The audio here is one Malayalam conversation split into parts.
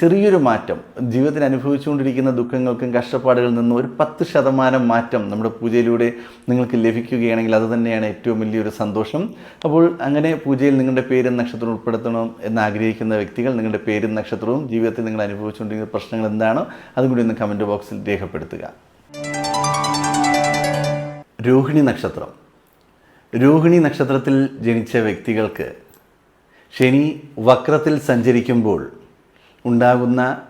ചെറിയൊരു മാറ്റം. ജീവിതത്തിൽ അനുഭവിച്ചുകൊണ്ടിരിക്കുന്ന ദുഃഖങ്ങൾക്കും കഷ്ടപ്പാടുകളിൽ നിന്നും ഒരു പത്ത് ശതമാനം മാറ്റം നമ്മുടെ പൂജയിലൂടെ നിങ്ങൾക്ക് ലഭിക്കുകയാണെങ്കിൽ അത് തന്നെയാണ് ഏറ്റവും വലിയൊരു സന്തോഷം. അപ്പോൾ അങ്ങനെ പൂജയിൽ നിങ്ങളുടെ പേരും നക്ഷത്രവും ഉൾപ്പെടുത്തണം എന്ന് ആഗ്രഹിക്കുന്ന വ്യക്തികൾ നിങ്ങളുടെ പേരും നക്ഷത്രവും ജീവിതത്തിൽ നിങ്ങൾ അനുഭവിച്ചുകൊണ്ടിരിക്കുന്ന പ്രശ്നങ്ങൾ എന്താണോ അതും കൂടി ഒന്ന് കമന്റ് ബോക്സിൽ രേഖപ്പെടുത്തുക. രോഹിണി നക്ഷത്രം. രോഹിണി നക്ഷത്രത്തിൽ ജനിച്ച വ്യക്തികൾക്ക് ശനി വക്രത്തിൽ സഞ്ചരിക്കുമ്പോൾ ഉണ്ടാകുന്ന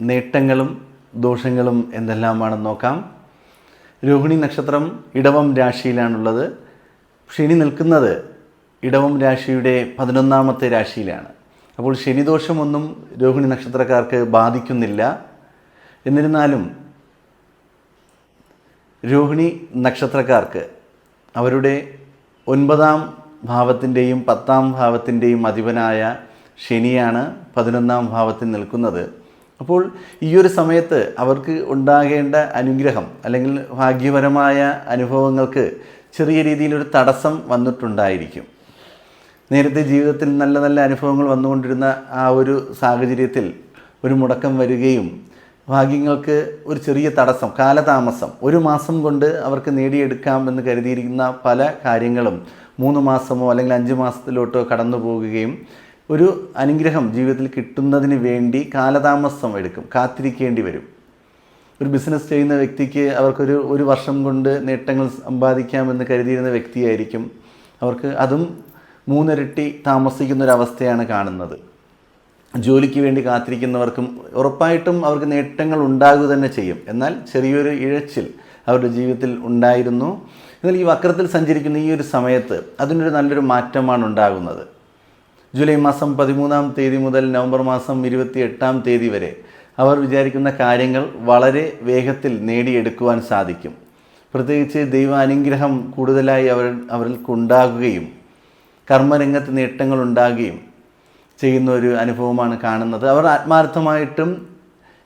നേട്ടങ്ങളും ദോഷങ്ങളും എന്തെല്ലാമാണെന്ന് നോക്കാം. രോഹിണി നക്ഷത്രം ഇടവം രാശിയിലാണുള്ളത്. ശനി നിൽക്കുന്നത് ഇടവം രാശിയുടെ പതിനൊന്നാമത്തെ രാശിയിലാണ്. അപ്പോൾ ശനിദോഷമൊന്നും രോഹിണി നക്ഷത്രക്കാർക്ക് ബാധിക്കുന്നില്ല. എന്നിരുന്നാലും രോഹിണി നക്ഷത്രക്കാർക്ക് അവരുടെ ഒൻപതാം ഭാവത്തിന്റെയും പത്താം ഭാവത്തിന്റെയും അധിപനായ ശനിയാണ് പതിനൊന്നാം ഭാവത്തിൽ നിൽക്കുന്നത്. അപ്പോൾ ഈ ഒരു സമയത്ത് അവർക്ക് ഉണ്ടാകേണ്ട അനുഗ്രഹം അല്ലെങ്കിൽ ഭാഗ്യപരമായ അനുഭവങ്ങൾക്ക് ചെറിയ രീതിയിലൊരു തടസ്സം വന്നിട്ടുണ്ടായിരിക്കും. നേരത്തെ ജീവിതത്തിൽ നല്ല നല്ല അനുഭവങ്ങൾ വന്നുകൊണ്ടിരുന്ന ആ ഒരു സാഹചര്യത്തിൽ ഒരു മുടക്കം വരികയും ഭാഗ്യങ്ങൾക്ക് ഒരു ചെറിയ തടസ്സം കാലതാമസം ഒരു മാസം കൊണ്ട് അവർക്ക് നേടിയെടുക്കാം എന്ന് കരുതിയിരിക്കുന്ന പല കാര്യങ്ങളും മൂന്ന് മാസമോ അല്ലെങ്കിൽ അഞ്ച് മാസത്തിലോട്ടോ കടന്നു പോകുകയും ഒരു അനുഗ്രഹം ജീവിതത്തിൽ കിട്ടുന്നതിന് വേണ്ടി കാലതാമസം എടുക്കും കാത്തിരിക്കേണ്ടി വരും. ഒരു ബിസിനസ് ചെയ്യുന്ന വ്യക്തിക്ക് അവർക്കൊരു ഒരു വർഷം കൊണ്ട് നേട്ടങ്ങൾ സമ്പാദിക്കാമെന്ന് കരുതിയിരുന്ന വ്യക്തിയായിരിക്കും അവർക്ക് അതും മൂന്നിരട്ടി താമസിക്കുന്ന ഒരവസ്ഥയാണ് കാണുന്നത്. ജോലിക്ക് വേണ്ടി കാത്തിരിക്കുന്നവർക്കും ഉറപ്പായിട്ടും അവർക്ക് നേട്ടങ്ങൾ ഉണ്ടാകുക തന്നെ ചെയ്യും. എന്നാൽ ചെറിയൊരു ഇഴച്ചിൽ അവരുടെ ജീവിതത്തിൽ ഉണ്ടായിരുന്നു. എന്നാൽ ഈ വക്രത്തിൽ സഞ്ചരിക്കുന്ന ഈ ഒരു സമയത്ത് അതിനൊരു നല്ലൊരു മാറ്റമാണ് ഉണ്ടാകുന്നത്. ജൂലൈ മാസം പതിമൂന്നാം തീയതി മുതൽ നവംബർ മാസം ഇരുപത്തി എട്ടാം തീയതി വരെ അവർ വിചാരിക്കുന്ന കാര്യങ്ങൾ വളരെ വേഗത്തിൽ നേടിയെടുക്കുവാൻ സാധിക്കും. പ്രത്യേകിച്ച് ദൈവാനുഗ്രഹം കൂടുതലായി അവർ അവരിൽ ഉണ്ടാകുകയും കർമ്മരംഗത്ത് നേട്ടങ്ങൾ ഉണ്ടാകുകയും ചെയ്യുന്ന ഒരു അനുഭവമാണ് കാണുന്നത്. അവർ ആത്മാർത്ഥമായിട്ടും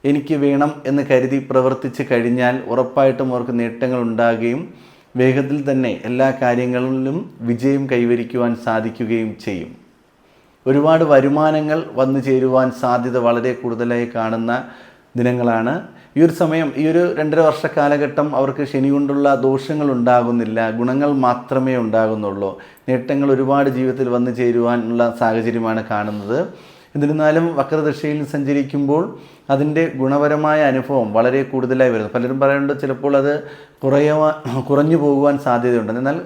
എനിക്ക് വേണം എന്ന് കരുതി പ്രവർത്തിച്ച് കഴിഞ്ഞാൽ ഉറപ്പായിട്ടും അവർക്ക് നേട്ടങ്ങൾ ഉണ്ടാകുകയും വേഗത്തിൽ തന്നെ എല്ലാ കാര്യങ്ങളിലും വിജയം കൈവരിക്കുവാൻ സാധിക്കുകയും ചെയ്യും. ഒരുപാട് വരുമാനങ്ങൾ വന്നു ചേരുവാൻ സാധ്യത വളരെ കൂടുതലായി കാണുന്ന ദിനങ്ങളാണ്. ഈ ഒരു സമയം ഈ ഒരു രണ്ടര വർഷ കാലഘട്ടം അവർക്ക് ശനി കൊണ്ടുള്ള ദോഷങ്ങൾ ഉണ്ടാകുന്നില്ല. ഗുണങ്ങൾ മാത്രമേ ഉണ്ടാകുന്നുള്ളൂ. നേട്ടങ്ങൾ ഒരുപാട് ജീവിതത്തിൽ വന്നു ചേരുവാനുള്ള സാഹചര്യമാണ് കാണുന്നത്. എന്നിരുന്നാലും വക്രദശയിൽ സഞ്ചരിക്കുമ്പോൾ അതിന്റെ ഗുണപരമായ അനുഭവം വളരെ കൂടുതലായി വരുന്നു. പലരും പറയുന്നുണ്ട് ചിലപ്പോൾ അത് കുറയുവാൻ കുറഞ്ഞു പോകുവാൻ സാധ്യതയുണ്ട്. എന്നാൽ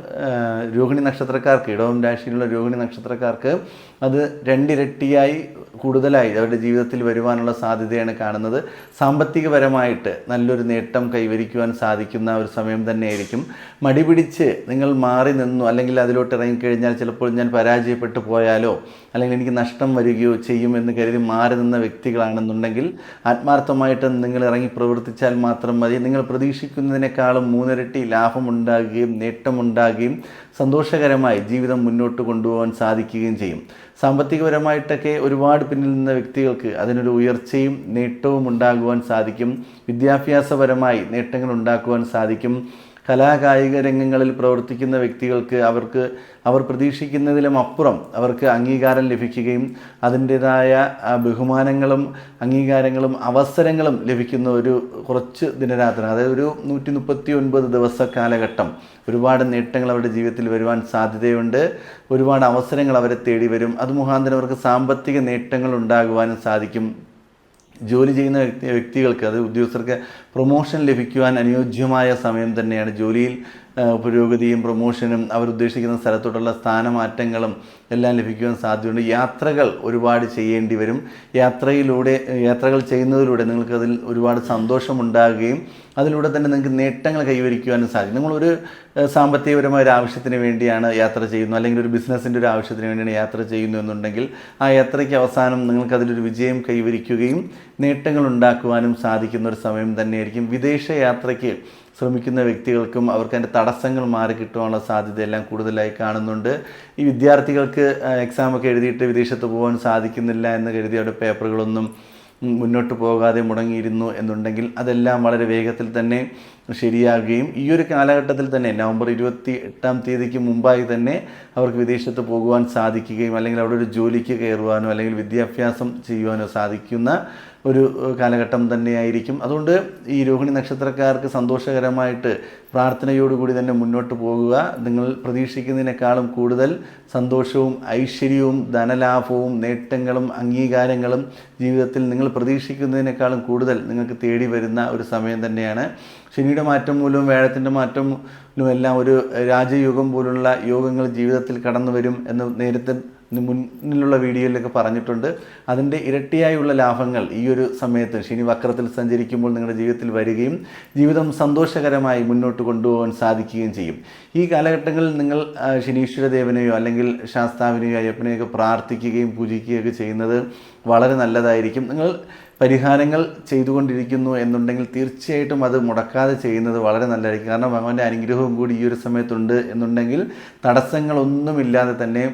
രോഹിണി നക്ഷത്രക്കാർക്ക് ഇടവം രാശിയിലുള്ള രോഹിണി നക്ഷത്രക്കാർക്ക് അത് രണ്ടിരട്ടിയായി കൂടുതലായി അവരുടെ ജീവിതത്തിൽ വരുവാനുള്ള സാധ്യതയാണ് കാണുന്നത്. സാമ്പത്തികപരമായിട്ട് നല്ലൊരു നേട്ടം കൈവരിക്കുവാൻ സാധിക്കുന്ന ഒരു സമയം തന്നെയായിരിക്കും. മടിപിടിച്ച് നിങ്ങൾ മാറി നിന്നു അല്ലെങ്കിൽ അതിലോട്ട് ഇറങ്ങിക്കഴിഞ്ഞാൽ ചിലപ്പോൾ ഞാൻ പരാജയപ്പെട്ടു പോയാലോ അല്ലെങ്കിൽ എനിക്ക് നഷ്ടം വരികയോ ചെയ്യുമെന്ന് കരുതി മാറി നിന്ന വ്യക്തികളാണെന്നുണ്ടെങ്കിൽ ആത്മാർത്ഥമായിട്ട് നിങ്ങൾ ഇറങ്ങി പ്രവർത്തിച്ചാൽ മാത്രം മതി. നിങ്ങൾ പ്രതീക്ഷിക്കുന്നതിനേക്കാളും മൂന്നിരട്ടി ലാഭമുണ്ടാകുകയും നേട്ടമുണ്ടാകുകയും സന്തോഷകരമായി ജീവിതം മുന്നോട്ട് കൊണ്ടുപോകാൻ സാധിക്കുകയും ചെയ്യും. സാമ്പത്തികപരമായിട്ടൊക്കെ ഒരുപാട് പിന്നിൽ നിന്ന വ്യക്തികൾക്ക് അതിനൊരു ഉയർച്ചയും നേട്ടവും ഉണ്ടാകുവാൻ സാധിക്കും. വിദ്യാഭ്യാസപരമായി നേട്ടങ്ങൾ ഉണ്ടാക്കുവാൻ സാധിക്കും. കലാകായിക രംഗങ്ങളിൽ പ്രവർത്തിക്കുന്ന വ്യക്തികൾക്ക് അവർക്ക് അവർ പ്രതീക്ഷിക്കുന്നതിലും അപ്പുറം അവർക്ക് അംഗീകാരം ലഭിക്കുകയും അതിന്റെതായ ബഹുമാനങ്ങളും അംഗീകാരങ്ങളും അവസരങ്ങളും ലഭിക്കുന്ന ഒരു കുറച്ച് ദിനരാത്രങ്ങൾ അതായത് ഒരു നൂറ്റി മുപ്പത്തി ഒൻപത് ദിവസ കാലഘട്ടം ഒരുപാട് നേട്ടങ്ങൾ അവരുടെ ജീവിതത്തിൽ വരുവാൻ സാധ്യതയുണ്ട്. ഒരുപാട് അവസരങ്ങൾ അവരെ തേടി വരും. അത് മുഖാന്തരം അവർക്ക് സാമ്പത്തിക നേട്ടങ്ങൾ ഉണ്ടാകുവാനും സാധിക്കും. ജോലി ചെയ്യുന്ന വ്യക്തി വ്യക്തികൾക്ക് അത് ഉദ്യോഗസ്ഥർക്ക് പ്രൊമോഷൻ ലഭിക്കുവാൻ അനുയോജ്യമായ സമയം തന്നെയാണ് ജോലിയിൽ പുരോഗതിയും പ്രൊമോഷനും അവരുദ്ദേശിക്കുന്ന സ്ഥലത്തോട്ടുള്ള സ്ഥാനമാറ്റങ്ങളും എല്ലാം ലഭിക്കുവാൻ സാധ്യതയുണ്ട്. യാത്രകൾ ഒരുപാട് ചെയ്യേണ്ടി വരും. യാത്രയിലൂടെ യാത്രകൾ ചെയ്യുന്നതിലൂടെ നിങ്ങൾക്കതിൽ ഒരുപാട് സന്തോഷമുണ്ടാകുകയും അതിലൂടെ തന്നെ നിങ്ങൾക്ക് നേട്ടങ്ങൾ കൈവരിക്കുവാനും സാധിക്കും. നിങ്ങളൊരു സാമ്പത്തികപരമായ ഒരു ആവശ്യത്തിന് വേണ്ടിയാണ് യാത്ര ചെയ്യുന്നത്. അല്ലെങ്കിൽ ഒരു ബിസിനസ്സിന്റെ ഒരു ആവശ്യത്തിന് വേണ്ടിയാണ് യാത്ര ചെയ്യുന്നു എന്നുണ്ടെങ്കിൽ ആ യാത്രയ്ക്ക് അവസാനം നിങ്ങൾക്കതിലൊരു വിജയം കൈവരിക്കുകയും നേട്ടങ്ങൾ ഉണ്ടാക്കുവാനും സാധിക്കുന്ന ഒരു സമയം തന്നെയായിരിക്കും. വിദേശ യാത്രയ്ക്ക് ശ്രമിക്കുന്ന വ്യക്തികൾക്കും അവർക്ക് അതിന്റെ തടസ്സങ്ങൾ മാറി കിട്ടുവാനുള്ള സാധ്യതയെല്ലാം കൂടുതലായി കാണുന്നുണ്ട്. ഈ വിദ്യാർത്ഥികൾക്ക് എക്സാമൊക്കെ എഴുതിയിട്ട് വിദേശത്ത് പോകാൻ സാധിക്കുന്നില്ല എന്ന് കരുതി അവരുടെ പേപ്പറുകളൊന്നും മുന്നോട്ട് പോകാതെ മുടങ്ങിയിരുന്നു എന്നുണ്ടെങ്കിൽ അതെല്ലാം വളരെ വേഗത്തിൽ തന്നെ ശരിയാകുകയും ഈ ഒരു കാലഘട്ടത്തിൽ തന്നെ നവംബർ ഇരുപത്തി എട്ടാം തീയതിക്ക് മുമ്പായി തന്നെ അവർക്ക് വിദേശത്ത് പോകുവാൻ സാധിക്കുകയും അല്ലെങ്കിൽ അവിടെ ഒരു ജോലിക്ക് കയറുവാനോ അല്ലെങ്കിൽ വിദ്യാഭ്യാസം ചെയ്യുവാനോ സാധിക്കുന്ന ഒരു കാലഘട്ടം തന്നെയായിരിക്കും. അതുകൊണ്ട് ഈ രോഹിണി നക്ഷത്രക്കാർക്ക് സന്തോഷകരമായിട്ട് പ്രാർത്ഥനയോടുകൂടി തന്നെ മുന്നോട്ട് പോകുക. നിങ്ങൾ പ്രതീക്ഷിക്കുന്നതിനേക്കാളും കൂടുതൽ സന്തോഷവും ഐശ്വര്യവും ധനലാഭവും നേട്ടങ്ങളും അംഗീകാരങ്ങളും ജീവിതത്തിൽ നിങ്ങൾ പ്രതീക്ഷിക്കുന്നതിനേക്കാളും കൂടുതൽ നിങ്ങൾക്ക് തേടി വരുന്ന ഒരു സമയം തന്നെയാണ്. ശനിയുടെ മാറ്റം മൂലവും വേഴത്തിന്റെ മാറ്റം എല്ലാം ഒരു രാജയുഗം പോലുള്ള യോഗങ്ങൾ ജീവിതത്തിൽ കടന്നു വരും എന്ന് നേരത്തെ മുന്നിലുള്ള വീഡിയോയിലൊക്കെ പറഞ്ഞിട്ടുണ്ട്. അതിന്റെ ഇരട്ടിയായുള്ള ലാഭങ്ങൾ ഈ ഒരു സമയത്ത് ശനി വക്രത്തിൽ സഞ്ചരിക്കുമ്പോൾ നിങ്ങളുടെ ജീവിതത്തിൽ വരികയും ജീവിതം സന്തോഷകരമായി മുന്നോട്ട് കൊണ്ടുപോകാൻ സാധിക്കുകയും ചെയ്യും. ഈ കാലഘട്ടങ്ങളിൽ നിങ്ങൾ ശനീശ്വരദേവനെയോ അല്ലെങ്കിൽ ശാസ്താവിനെയോ അയ്യപ്പനെയൊക്കെ പ്രാർത്ഥിക്കുകയും പൂജിക്കുകയൊക്കെ ചെയ്യുന്നത് വളരെ നല്ലതായിരിക്കും. നിങ്ങൾ പരിഹാരങ്ങൾ ചെയ്തുകൊണ്ടിരിക്കുന്നു എന്നുണ്ടെങ്കിൽ തീർച്ചയായിട്ടും അത് മുടക്കാതെ ചെയ്യുന്നത് വളരെ നല്ലതായിരിക്കും. കാരണം ഭഗവാന്റെ അനുഗ്രഹവും കൂടി ഈ ഒരു സമയത്തുണ്ട് എന്നുണ്ടെങ്കിൽ തടസ്സങ്ങളൊന്നുമില്ലാതെ തന്നെ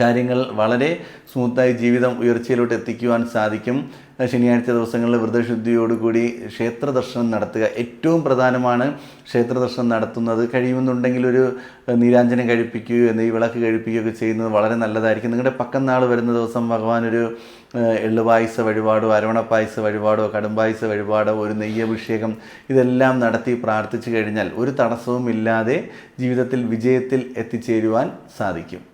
കാര്യങ്ങൾ വളരെ സ്മൂത്തായി ജീവിതം ഉയർച്ചയിലോട്ട് എത്തിക്കുവാൻ സാധിക്കും. ശനിയാഴ്ച ദിവസങ്ങളിൽ വ്രതശുദ്ധിയോടുകൂടി ക്ഷേത്ര ദർശനം നടത്തുക. ഏറ്റവും പ്രധാനമാണ് ക്ഷേത്ര ദർശനം നടത്തുന്നത്. കഴിയുമെന്നുണ്ടെങ്കിൽ ഒരു നീരാഞ്ജനം കഴിപ്പിക്കുകയോ എന്നീ വിളക്ക് കഴിപ്പിക്കുകയോ ഒക്കെ ചെയ്യുന്നത് വളരെ നല്ലതായിരിക്കും. നിങ്ങളുടെ പക്കം നാൾ വരുന്ന ദിവസം ഭഗവാൻ ഒരു എള്ളുപായസ വഴിപാടോ അരവണപ്പായസ വഴിപാടോ കടുംപായസ വഴിപാടോ ഒരു നെയ്യഭിഷേകം ഇതെല്ലാം നടത്തി പ്രാർത്ഥിച്ചു കഴിഞ്ഞാൽ ഒരു തടസ്സവും ഇല്ലാതെ ജീവിതത്തിൽ വിജയത്തിൽ എത്തിച്ചേരുവാൻ സാധിക്കും.